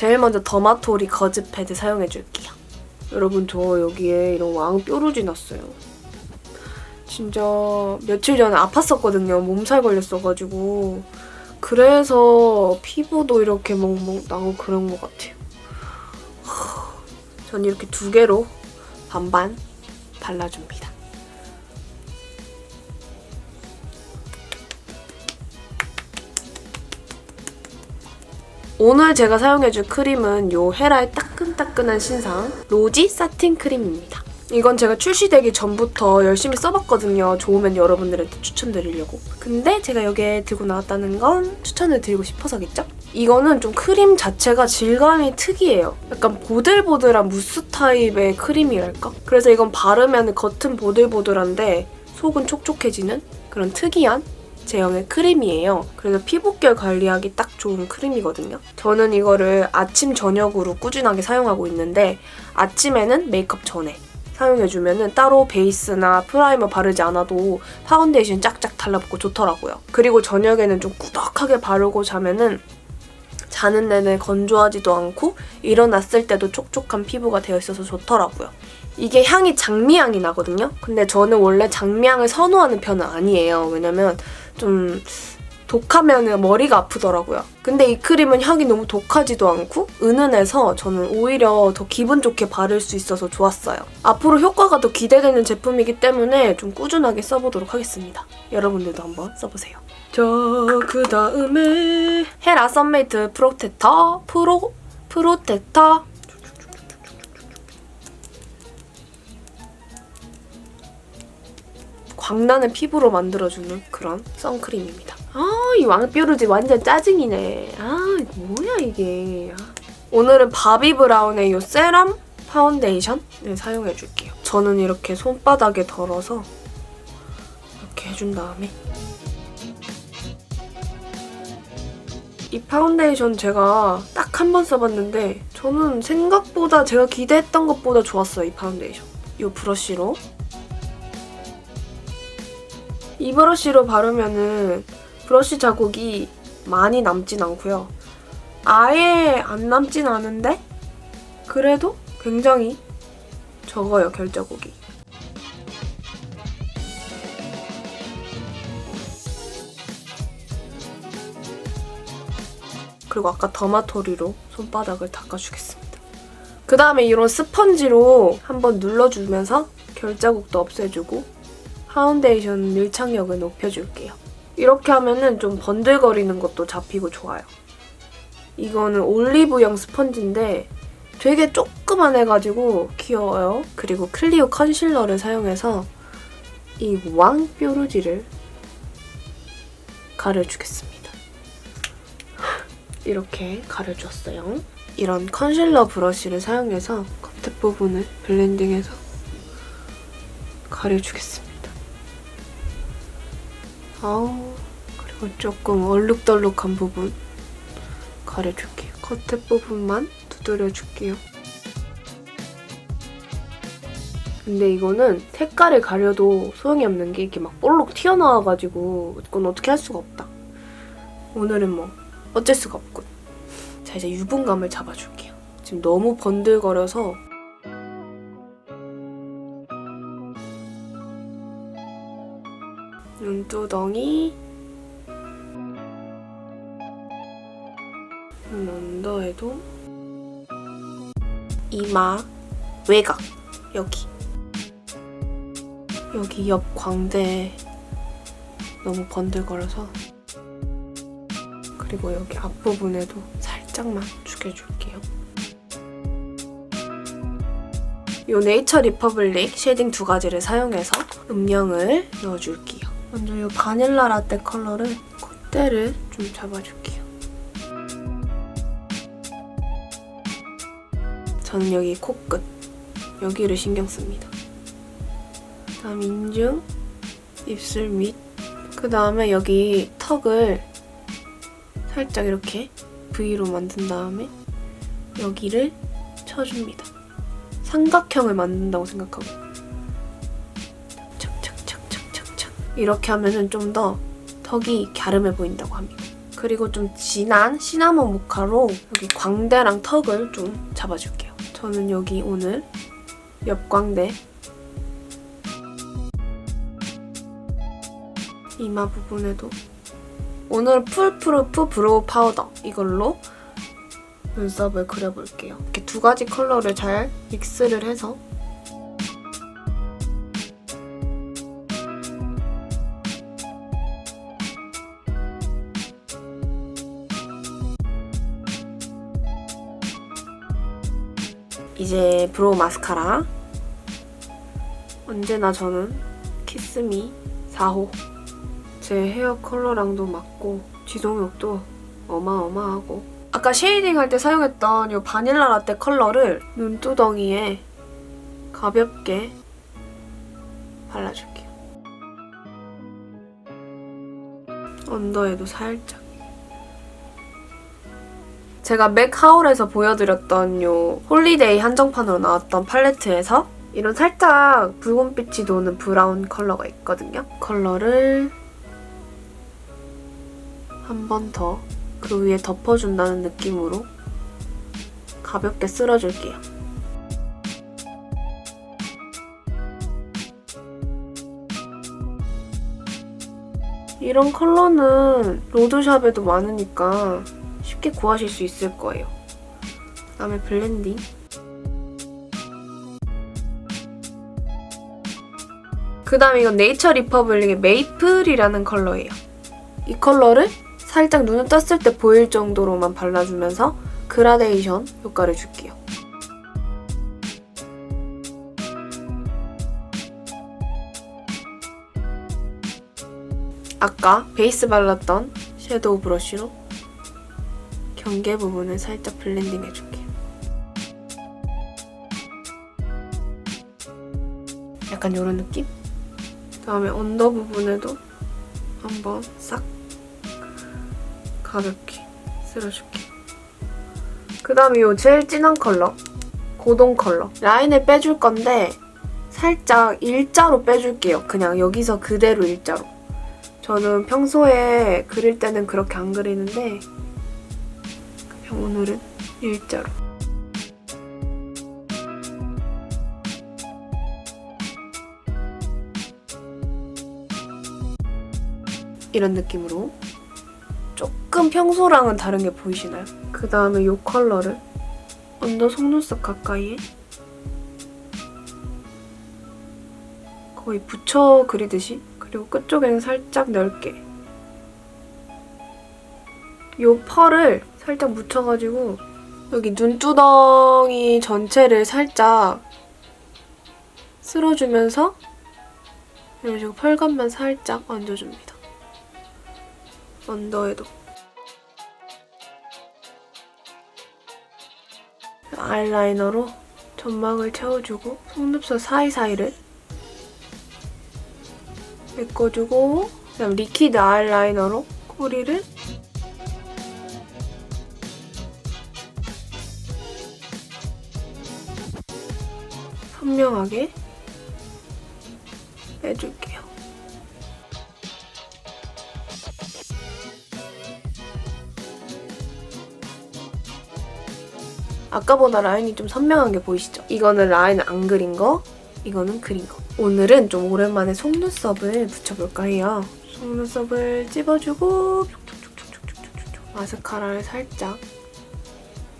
제일 먼저 더마토리 거즈 패드 사용해줄게요. 여러분 저 여기에 이런 왕 뾰루지 났어요. 진짜 며칠 전에 아팠었거든요. 몸살 걸렸어가지고. 그래서 피부도 이렇게 멍멍 나고 그런 것 같아요. 하, 전 이렇게 두 개로 반반 발라줍니다. 오늘 제가 사용해줄 크림은 요 헤라의 따끈따끈한 신상 로지 사틴 크림입니다. 이건 제가 출시되기 전부터 열심히 써봤거든요. 좋으면 여러분들한테 추천드리려고. 근데 제가 여기에 들고 나왔다는 건 추천을 드리고 싶어서겠죠? 이거는 좀 크림 자체가 질감이 특이해요. 약간 보들보들한 무스 타입의 크림이랄까? 그래서 이건 바르면 겉은 보들보들한데 속은 촉촉해지는 그런 특이한 제형의 크림이에요. 그래서 피부결 관리하기 딱 좋은 크림이거든요. 저는 이거를 아침, 저녁으로 꾸준하게 사용하고 있는데 아침에는 메이크업 전에 사용해주면 따로 베이스나 프라이머 바르지 않아도 파운데이션 짝짝 달라붙고 좋더라고요. 그리고 저녁에는 좀 꾸덕하게 바르고 자면은 자는 내내 건조하지도 않고 일어났을 때도 촉촉한 피부가 되어 있어서 좋더라고요. 이게 향이 장미향이 나거든요. 근데 저는 원래 장미향을 선호하는 편은 아니에요. 왜냐면 좀 독하면 머리가 아프더라고요. 근데 이 크림은 향이 너무 독하지도 않고 은은해서 저는 오히려 더 기분 좋게 바를 수 있어서 좋았어요. 앞으로 효과가 더 기대되는 제품이기 때문에 좀 꾸준하게 써보도록 하겠습니다. 여러분들도 한번 써보세요. 자, 그 다음에 헤라 썬메이트 프로텍터 프로 프로텍터 광나는 피부로 만들어주는 그런 선크림입니다. 아, 이 왕뾰루지 완전 짜증이네. 아, 뭐야 이게. 아. 오늘은 바비 브라운의 이 세럼 파운데이션을 사용해줄게요. 저는 이렇게 손바닥에 덜어서 이렇게 해준 다음에 이 파운데이션 제가 딱 한 번 써봤는데 저는 생각보다 제가 기대했던 것보다 좋았어요, 이 파운데이션. 이 브러쉬로 이 브러쉬로 바르면은 브러쉬 자국이 많이 남진 않고요. 아예 안 남진 않은데 그래도 굉장히 적어요, 결자국이. 그리고 아까 더마토리로 손바닥을 닦아주겠습니다. 그 다음에 이런 스펀지로 한번 눌러주면서 결자국도 없애주고 파운데이션 밀착력을 높여줄게요. 이렇게 하면은 좀 번들거리는 것도 잡히고 좋아요. 이거는 올리브영 스펀지인데 되게 조그만 해가지고 귀여워요. 그리고 클리오 컨실러를 사용해서 이 왕뾰루지를 가려주겠습니다. 이렇게 가려줬어요. 이런 컨실러 브러쉬를 사용해서 겉에 부분을 블렌딩해서 가려주겠습니다. 아우 그리고 조금 얼룩덜룩한 부분 가려줄게요. 겉에 부분만 두드려줄게요. 근데 이거는 색깔을 가려도 소용이 없는 게 이렇게 막 볼록 튀어나와가지고 이건 어떻게 할 수가 없다. 오늘은 뭐 어쩔 수가 없군. 자 이제 유분감을 잡아줄게요. 지금 너무 번들거려서 눈두덩이 눈 언더에도 이마 외곽 여기 여기 옆 광대 너무 번들거려서 그리고 여기 앞부분에도 살짝만 죽여줄게요. 이 네이처 리퍼블릭 쉐딩 두 가지를 사용해서 음영을 넣어줄게요. 먼저 이 바닐라 라떼 컬러를 콧대를 좀 잡아줄게요. 저는 여기 코끝 여기를 신경 씁니다. 다음 인중, 입술 밑, 그 다음에 여기 턱을 살짝 이렇게 V로 만든 다음에 여기를 쳐줍니다. 삼각형을 만든다고 생각하고 이렇게 하면은 좀 더 턱이 갸름해 보인다고 합니다. 그리고 좀 진한 시나몬 모카로 여기 광대랑 턱을 좀 잡아줄게요. 저는 여기 오늘 옆광대 이마 부분에도 오늘 풀프루프 브로우 파우더 이걸로 눈썹을 그려볼게요. 이렇게 두 가지 컬러를 잘 믹스를 해서 이제 브로우 마스카라 언제나 저는 키스미 4호 제 헤어 컬러랑도 맞고 지속력도 어마어마하고 아까 쉐이딩 할 때 사용했던 이 바닐라 라떼 컬러를 눈두덩이에 가볍게 발라줄게요. 언더에도 살짝. 제가 맥하울에서 보여드렸던 요 홀리데이 한정판으로 나왔던 팔레트에서 이런 살짝 붉은빛이 도는 브라운 컬러가 있거든요. 컬러를 한 번 더 그 위에 덮어준다는 느낌으로 가볍게 쓸어줄게요. 이런 컬러는 로드샵에도 많으니까 쉽게 구하실 수 있을 거예요. 그 다음에 블렌딩. 그 다음에 이건 네이처 리퍼블릭의 메이플이라는 컬러예요. 이 컬러를 살짝 눈을 떴을 때 보일 정도로만 발라주면서 그라데이션 효과를 줄게요. 아까 베이스 발랐던 섀도우 브러쉬로 경계 부분을 살짝 블렌딩 해줄게요. 약간 이런 느낌? 그다음에 언더 부분에도 한번 싹 가볍게 쓸어줄게요. 그 다음에 이 제일 진한 컬러 고동 컬러 라인을 빼줄 건데 살짝 일자로 빼줄게요. 그냥 여기서 그대로 일자로 저는 평소에 그릴 때는 그렇게 안 그리는데 오늘은 일자로 이런 느낌으로 조금 평소랑은 다른 게 보이시나요? 그 다음에 이 컬러를 언더 속눈썹 가까이에 거의 붙여 그리듯이 그리고 끝쪽에는 살짝 넓게 이 펄을 살짝 묻혀가지고 여기 눈두덩이 전체를 살짝 쓸어주면서 이런 식으로 펄감만 살짝 얹어줍니다. 언더에도 아이라이너로 점막을 채워주고 속눈썹 사이사이를 메꿔주고 그다음 리퀴드 아이라이너로 꼬리를 선명하게 해줄게요. 아까보다 라인이 좀 선명한 게 보이시죠? 이거는 라인을 안 그린 거, 이거는 그린 거. 오늘은 좀 오랜만에 속눈썹을 붙여볼까 해요. 속눈썹을 찝어주고 마스카라를 살짝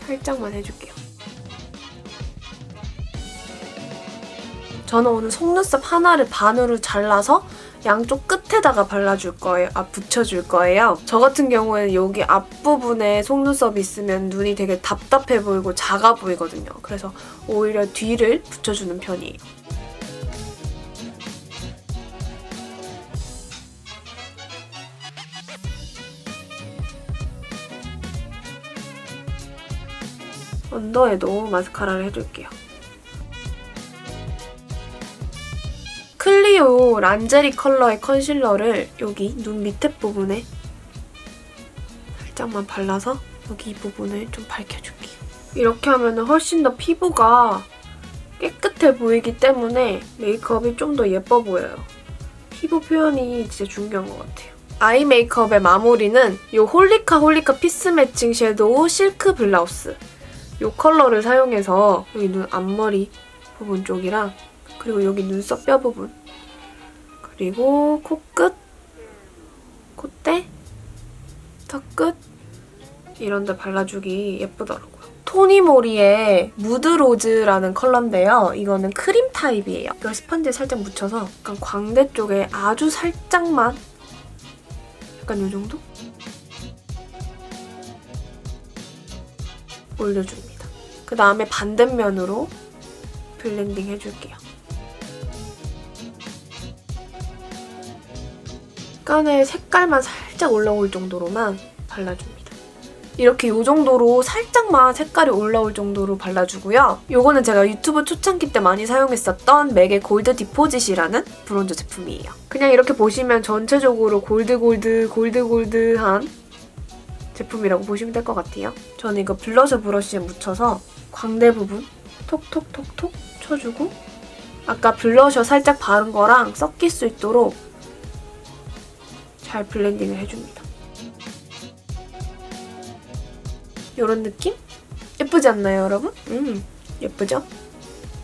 살짝만 해줄게요. 저는 오늘 속눈썹 하나를 반으로 잘라서 양쪽 끝에다가 발라줄 거예요. 아, 붙여줄 거예요. 저 같은 경우에는 여기 앞부분에 속눈썹이 있으면 눈이 되게 답답해 보이고 작아 보이거든요. 그래서 오히려 뒤를 붙여주는 편이에요. 언더에도 마스카라를 해줄게요. 클리오 란제리 컬러의 컨실러를 여기 눈 밑에 부분에 살짝만 발라서 여기 이 부분을 좀 밝혀줄게요. 이렇게 하면 훨씬 더 피부가 깨끗해 보이기 때문에 메이크업이 좀 더 예뻐 보여요. 피부 표현이 진짜 중요한 것 같아요. 아이 메이크업의 마무리는 이 홀리카 홀리카 피스 매칭 섀도우 실크 블라우스 이 컬러를 사용해서 여기 눈 앞머리 부분 쪽이랑 그리고 여기 눈썹 뼈 부분 그리고 코끝 콧대 턱끝 이런 데 발라주기 예쁘더라고요. 토니모리의 무드로즈라는 컬러인데요. 이거는 크림 타입이에요. 이걸 스펀지에 살짝 묻혀서 약간 광대 쪽에 아주 살짝만 약간 이 정도? 올려줍니다. 그 다음에 반대면으로 블렌딩 해줄게요. 약간의 색깔만 살짝 올라올 정도로만 발라줍니다. 이렇게 이 정도로 살짝만 색깔이 올라올 정도로 발라주고요. 요거는 제가 유튜브 초창기 때 많이 사용했었던 맥의 골드 디포짓이라는 브론저 제품이에요. 그냥 이렇게 보시면 전체적으로 골드 골드 골드 골드한 제품이라고 보시면 될 것 같아요. 저는 이거 블러셔 브러쉬에 묻혀서 광대 부분 톡톡톡톡 쳐주고 아까 블러셔 살짝 바른 거랑 섞일 수 있도록 잘 블렌딩을 해줍니다. 이런 느낌? 예쁘지 않나요, 여러분? 음, 예쁘죠?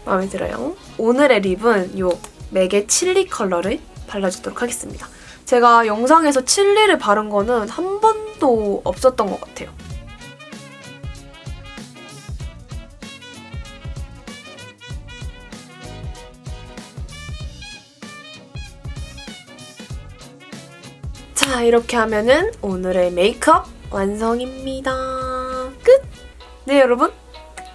마음에 들어요. 오늘의 립은 이 맥의 칠리 컬러를 발라주도록 하겠습니다. 제가 영상에서 칠리를 바른 거는 한 번도 없었던 것 같아요. 자, 이렇게 하면은 오늘의 메이크업 완성입니다. 끝! 네, 여러분.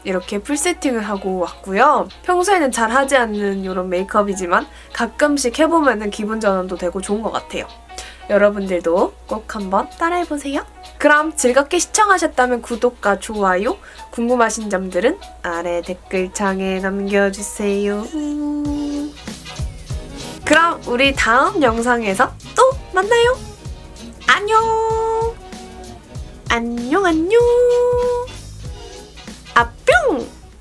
이렇게 풀 세팅을 하고 왔고요. 평소에는 잘 하지 않는 이런 메이크업이지만 가끔씩 해보면 기분 전환도 되고 좋은 것 같아요. 여러분들도 꼭 한번 따라해보세요. 그럼 즐겁게 시청하셨다면 구독과 좋아요, 궁금하신 점들은 아래 댓글창에 남겨주세요. 그럼 우리 다음 영상에서 또 만나요. 안녕! 안녕, 안녕!